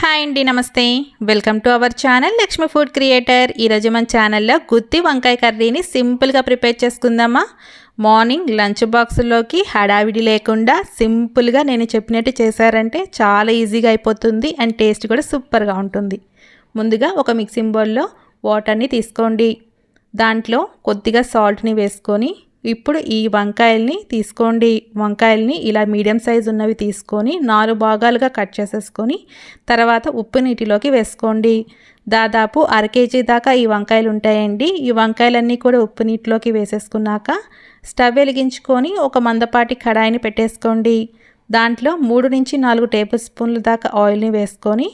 Hi అండి నమస్తే. Welcome to our channel Lakshmi food creator. ఈరోజు మన ఛానల్లో గుత్తి వంకాయ కర్రీని సింపుల్గా ప్రిపేర్ చేసుకుందామా? మార్నింగ్ లంచ్ బాక్స్లోకి హడావిడి లేకుండా సింపుల్గా నేను చెప్పినట్టు చేశారంటే చాలా ఈజీగా అయిపోతుంది అండ్ టేస్ట్ కూడా సూపర్గా ఉంటుంది. ముందుగా ఒక మిక్సింగ్ బౌల్లో వాటర్ని తీసుకోండి. దాంట్లో కొద్దిగా సాల్ట్ని వేసుకొని ఇప్పుడు ఈ వంకాయల్ని తీసుకోండి. వంకాయల్ని ఇలా మీడియం సైజు ఉన్నవి తీసుకొని నాలుగు భాగాలుగా కట్ చేసేసుకొని తర్వాత ఉప్పు నీటిలోకి వేసుకోండి. దాదాపు అర కేజీ దాకా ఈ వంకాయలు ఉంటాయండి. ఈ వంకాయలన్నీ కూడా ఉప్పు నీటిలోకి వేసేసుకున్నాక స్టవ్ వెలిగించుకొని ఒక మందపాటి కడాయిని పెట్టేసుకోండి. దాంట్లో మూడు నుంచి నాలుగు టేబుల్ స్పూన్ల దాకా ఆయిల్ని వేసుకొని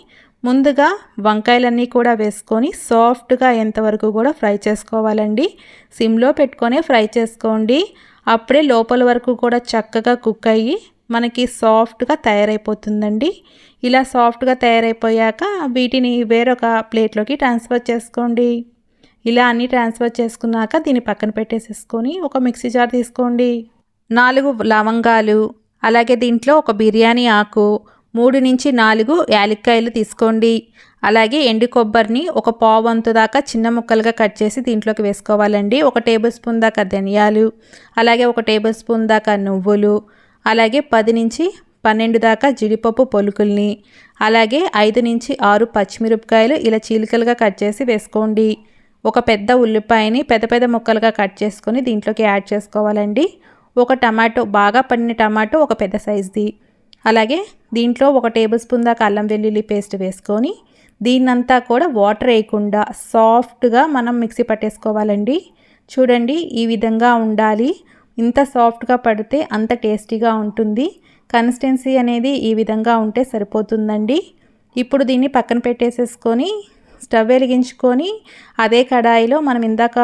ముందుగా వంకాయలన్నీ కూడా వేసుకొని సాఫ్ట్గా ఎంతవరకు కూడా ఫ్రై చేసుకోవాలండి. సిమ్లో పెట్టుకొని ఫ్రై చేసుకోండి. అప్పుడే లోపల వరకు కూడా చక్కగా కుక్ అయ్యి మనకి సాఫ్ట్గా తయారైపోతుందండి. ఇలా సాఫ్ట్గా తయారైపోయాక వీటిని వేరొక ప్లేట్లోకి ట్రాన్స్ఫర్ చేసుకోండి. ఇలా అన్నీ ట్రాన్స్ఫర్ చేసుకున్నాక దీన్ని పక్కన పెట్టేసేసుకొని ఒక మిక్సీ జార్ తీసుకోండి. నాలుగు లవంగాలు అలాగే దీంట్లో ఒక బిర్యానీ ఆకు మూడు నుంచి నాలుగు యాలక్కాయలు తీసుకోండి. అలాగే ఎండు కొబ్బరిని ఒక పావు వంతు దాకా చిన్న ముక్కలుగా కట్ చేసి దీంట్లోకి వేసుకోవాలండి. ఒక టేబుల్ స్పూన్ దాకా ధనియాలు అలాగే ఒక టేబుల్ స్పూన్ దాకా నువ్వులు అలాగే పది నుంచి పన్నెండు దాకా జీడిపప్పు పొలుకుల్ని అలాగే ఐదు నుంచి ఆరు పచ్చిమిరపకాయలు ఇలా చీలికలుగా కట్ చేసి వేసుకోండి. ఒక పెద్ద ఉల్లిపాయని పెద్ద పెద్ద ముక్కలుగా కట్ చేసుకొని దీంట్లోకి యాడ్ చేసుకోవాలండి. ఒక టమాటో బాగా పడిన టమాటో ఒక పెద్ద సైజుది. అలాగే దీంట్లో ఒక టేబుల్ స్పూన్ దాకా అల్లం వెల్లుల్లి పేస్ట్ వేసుకొని దీన్నంతా కూడా వాటర్ వేయకుండా సాఫ్ట్గా మనం మిక్సీ పట్టేసుకోవాలండి. చూడండి ఈ విధంగా ఉండాలి. ఇంత సాఫ్ట్గా పడితే అంత టేస్టీగా ఉంటుంది. కన్సిస్టెన్సీ అనేది ఈ విధంగా ఉంటే సరిపోతుందండి. ఇప్పుడు దీన్ని పక్కన పెట్టేసేసుకొని స్టవ్ వెలిగించుకొని అదే కడాయిలో మనం ఇందాక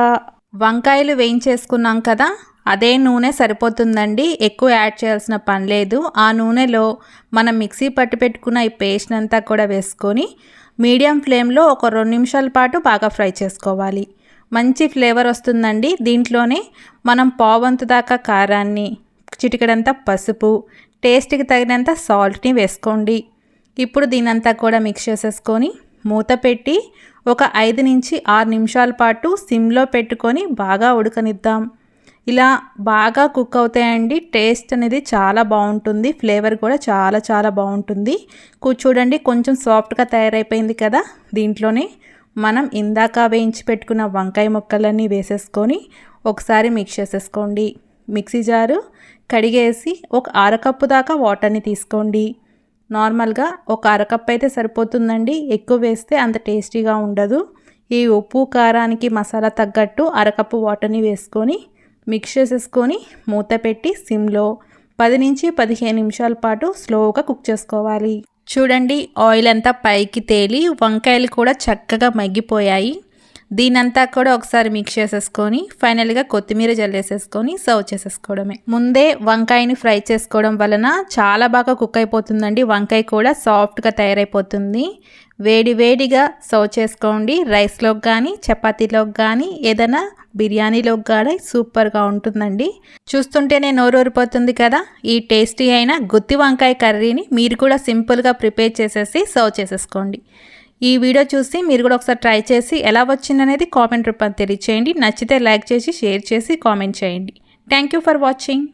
వంకాయలు వేయించేసుకున్నాం కదా అదే నూనె సరిపోతుందండి. ఎక్కువ యాడ్ చేయాల్సిన పని లేదు. ఆ నూనెలో మనం మిక్సీ పట్టి పెట్టుకున్న ఈ పేస్ట్ అంతా కూడా వేసుకొని మీడియం ఫ్లేమ్లో ఒక రెండు నిమిషాల పాటు బాగా ఫ్రై చేసుకోవాలి. మంచి ఫ్లేవర్ వస్తుందండి. దీంట్లోనే మనం పావంతు దాకా కారాన్ని చిటికడంతా పసుపు టేస్ట్కి తగినంత సాల్ట్ని వేసుకోండి. ఇప్పుడు దీనంతా కూడా మిక్స్ చేసేసుకొని మూత పెట్టి ఒక ఐదు నుంచి ఆరు నిమిషాల పాటు సిమ్లో పెట్టుకొని బాగా ఉడకనిద్దాం. ఇలా బాగా కుక్ అవుతాయండి. టేస్ట్ అనేది చాలా బాగుంటుంది. ఫ్లేవర్ కూడా చాలా చాలా బాగుంటుంది. చూడండి కొంచెం సాఫ్ట్గా తయారైపోయింది కదా? దీంట్లోనే మనం ఇందాక వేయించి పెట్టుకున్న వంకాయ ముక్కలన్నీ వేసేసుకొని ఒకసారి మిక్స్ చేసేసుకోండి. మిక్సీ జారు కడిగేసి ఒక అరకప్పు దాకా వాటర్ని తీసుకోండి. నార్మల్గా ఒక అరకప్పు అయితే సరిపోతుందండి. ఎక్కువ వేస్తే అంత టేస్టీగా ఉండదు. ఈ ఉప్పు కారానికి మసాలా తగ్గట్టు అరకప్పు వాటర్ని వేసుకొని మిక్స్ చేసేసుకొని మూత పెట్టి సిమ్లో పది నుంచి పదిహేను నిమిషాల పాటు స్లోగా కుక్ చేసుకోవాలి. చూడండి ఆయిల్ అంతా పైకి తేలి వంకాయలు కూడా చక్కగా మగ్గిపోయాయి. దీనంతా కూడా ఒకసారి మిక్స్ చేసేసుకొని ఫైనల్గా కొత్తిమీర జల్లేసేసుకొని సర్వ్ చేసేసుకోవడమే. ముందే వంకాయని ఫ్రై చేసుకోవడం వలన చాలా బాగా కుక్ అయిపోతుందండి. వంకాయ కూడా సాఫ్ట్గా తయారైపోతుంది. వేడి వేడిగా సర్వ్ చేసుకోండి. రైస్లోకి కానీ చపాతీలోకి కానీ ఏదైనా బిర్యానీలోకి కానీ సూపర్గా ఉంటుందండి. చూస్తుంటేనే నోరూరిపోతుంది కదా. ఈ టేస్టీ అయిన గుత్తి వంకాయ కర్రీని మీరు కూడా సింపుల్గా ప్రిపేర్ చేసేసి సర్వ్ చేసేసుకోండి. ఈ వీడియో చూసి మీరు కూడా ఒకసారి ట్రై చేసి ఎలా వచ్చిందనేది కామెంట్ రూపాన్ని తెలియచేయండి. నచ్చితే లైక్ చేసి షేర్ చేసి కామెంట్ చేయండి. Thank you for watching